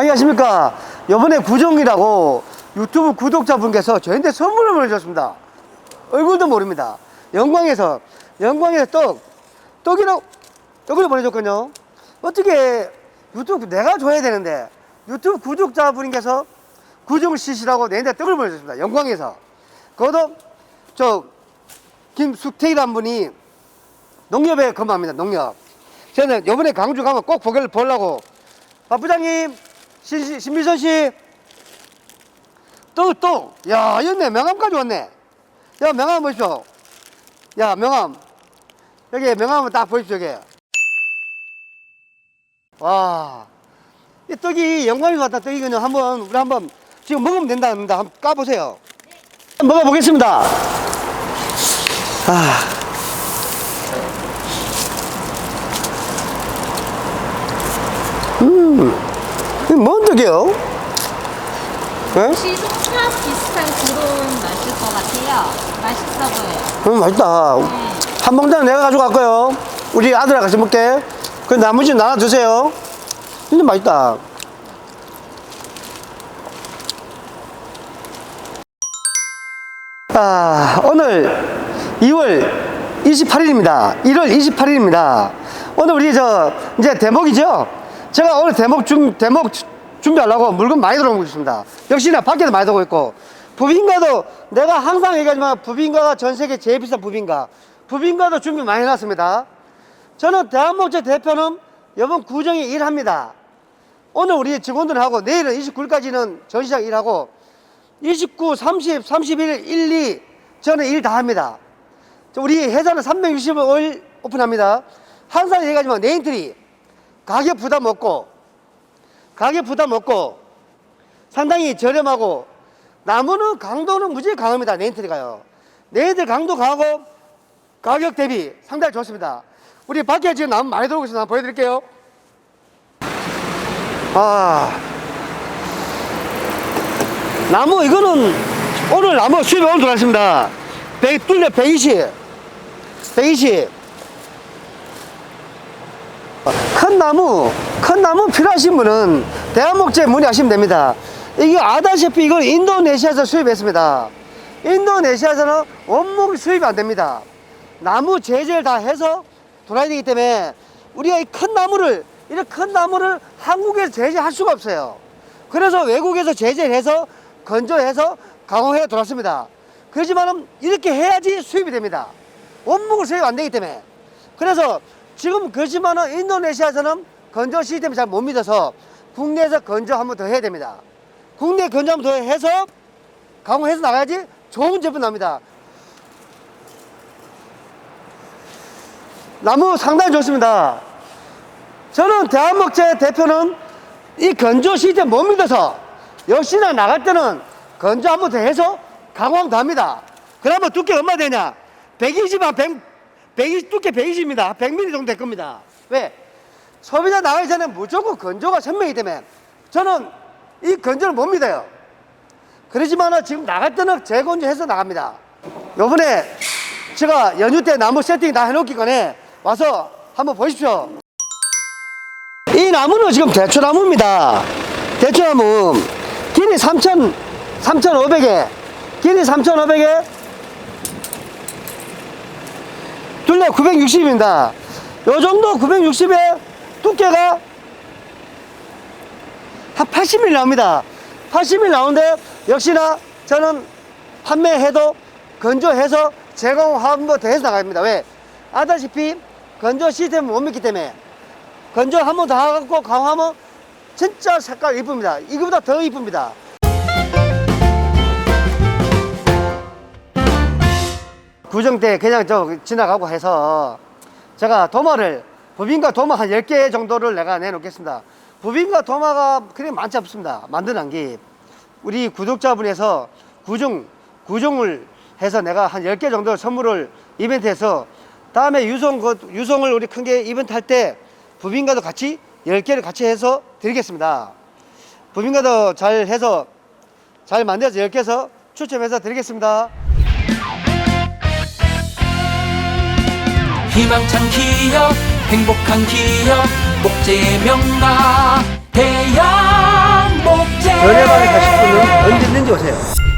안녕하십니까. 이번에 구정이라고 유튜브 구독자분께서 저희한테 선물을 보내주셨습니다. 얼굴도 모릅니다. 영광에서, 영광에서 떡, 떡이라고, 떡을 보내줬거든요. 어떻게 유튜브 내가 줘야 되는데 유튜브 구독자분께서 구정을 시시라고 내한테 떡을 보내줬습니다. 영광에서. 그것도 저 김숙태이라는 분이 농협에 근무합니다. 농협. 저는 이번에 강주 가면 꼭 보기를 보려고 박 부장님, 신, 신, 신미선 씨, 또, 또, 야, 이었네. 명함까지 왔네. 야, 명함 보십시오. 야, 명함. 여기 명함을 딱 보십시오, 여기. 와. 이 떡이 영광이 왔다 떡이거든요. 한번, 우리 한번, 지금 먹으면 된답니다. 한번 까보세요. 먹어보겠습니다. 아. 떡이요? 예? 혹시 송편 비슷한 그런 맛일 것 같아요. 맛있어 보여요. 음, 맛있다. 네. 한 봉다는 내가 가져갈거요 우리 아들랑 같이 먹게. 그 나머지 나눠주세요. 진짜 맛있다. 아, 오늘 2월 28일입니다. 1월 28일입니다. 오늘 우리 저 이제 대목이죠. 제가 오늘 대목 중 대목 주- 준비하려고 물건 많이 들어오고 있습니다. 역시나 밖에도 많이 들어오고 있고 부빙가도 내가 항상 얘기하지만 부빙가가 전 세계 제일 비싼 부빙가. 부빙가도 준비 많이 해놨습니다. 저는 대한목재 대표는 이번 구정에 일합니다. 오늘 우리 직원들하고 내일은 29일까지는 전시장 일하고 29, 30, 31, 1, 2 저는 일 다 합니다. 저 우리 회사는 365일 오픈합니다. 항상 얘기하지만 네임트리 가격 부담 없고 가격 부담 없고 상당히 저렴하고 나무는 강도는 무지 강합니다. 네임트리가요. 네임트리 강도 강하고 가격 대비 상당히 좋습니다. 우리 밖에 지금 나무 많이 들어오고 있어서 보여드릴게요. 아, 나무 이거는 오늘 나무 수입이 오늘 들어왔습니다. 100, 뚫려 120. 120. 큰 나무, 큰 나무 필요하신 분은 대한목재 문의하시면 됩니다. 이게 아다시피 이걸 인도네시아에서 수입했습니다. 인도네시아에서는 원목 수입이 안 됩니다. 나무 제재를 다 해서 돌아야 되기 때문에 우리가 이 큰 나무를 이렇게 큰 나무를 한국에서 제재할 수가 없어요. 그래서 외국에서 제재를 해서 건조해서 가공해 돌았습니다. 그렇지만은 이렇게 해야지 수입이 됩니다. 원목을 수입 안 되기 때문에. 그래서 지금 그렇지만은 인도네시아에서는 건조 시스템을 잘못 믿어서 국내에서 건조 한번 더 해야 됩니다. 국내 건조 한번 더 해서 가공해서 나가야지 좋은 제품 나옵니다. 나무 상당히 좋습니다. 저는 대한목재 대표는 이 건조 시스템 못 믿어서 역시나 나갈 때는 건조 한번 더 해서 강황도 합니다. 그러면 두께 얼마 되냐? 120한 100, 120, 두께 120입니다. 100mm 정도 될 겁니다. 왜? 소비자 나가기 전에 무조건 건조가 선명이기 때문에 저는 이 건조를 못 믿어요. 그러지만 지금 나갈 때는 재건조해서 나갑니다. 요번에 제가 연휴 때 나무 세팅 다 해놓기 전에 와서 한번 보십시오. 이 나무는 지금 대추나무입니다. 대추나무 길이 3,000, 3,500에 길이 3,500에 둘레 960입니다. 요 정도 960에 두께가 한 80mm 나옵니다. 80mm 나오는데 역시나 저는 판매해도 건조해서 제공 한번더 해서 나갑니다. 왜? 아다시피 건조 시스템을 못 믿기 때문에 건조 한 번 더 하고 강화하면 진짜 색깔 이쁩니다. 이거보다 더 이쁩니다. 구정 때 그냥 저 지나가고 해서 제가 도마를 부빈과 도마 한 10개 정도를 내가 내놓겠습니다. 부빈과 도마가 그렇게 많지 않습니다. 만드는 게 우리 구독자분에서 구정, 구정을 해서 내가 한 10개 정도 선물을 이벤트에서 다음에 유송, 그 유송을 우리 큰 게 이벤트 할 때 부빈과도 같이 10개를 같이 해서 드리겠습니다. 부빈과도 잘 해서 잘 만들어서 10개 해서 추첨해서 드리겠습니다. 희망찬 기업 행복한 기업 목재의 명가 대양 목재. 연애방에 가실 분은 언제든지 오세요.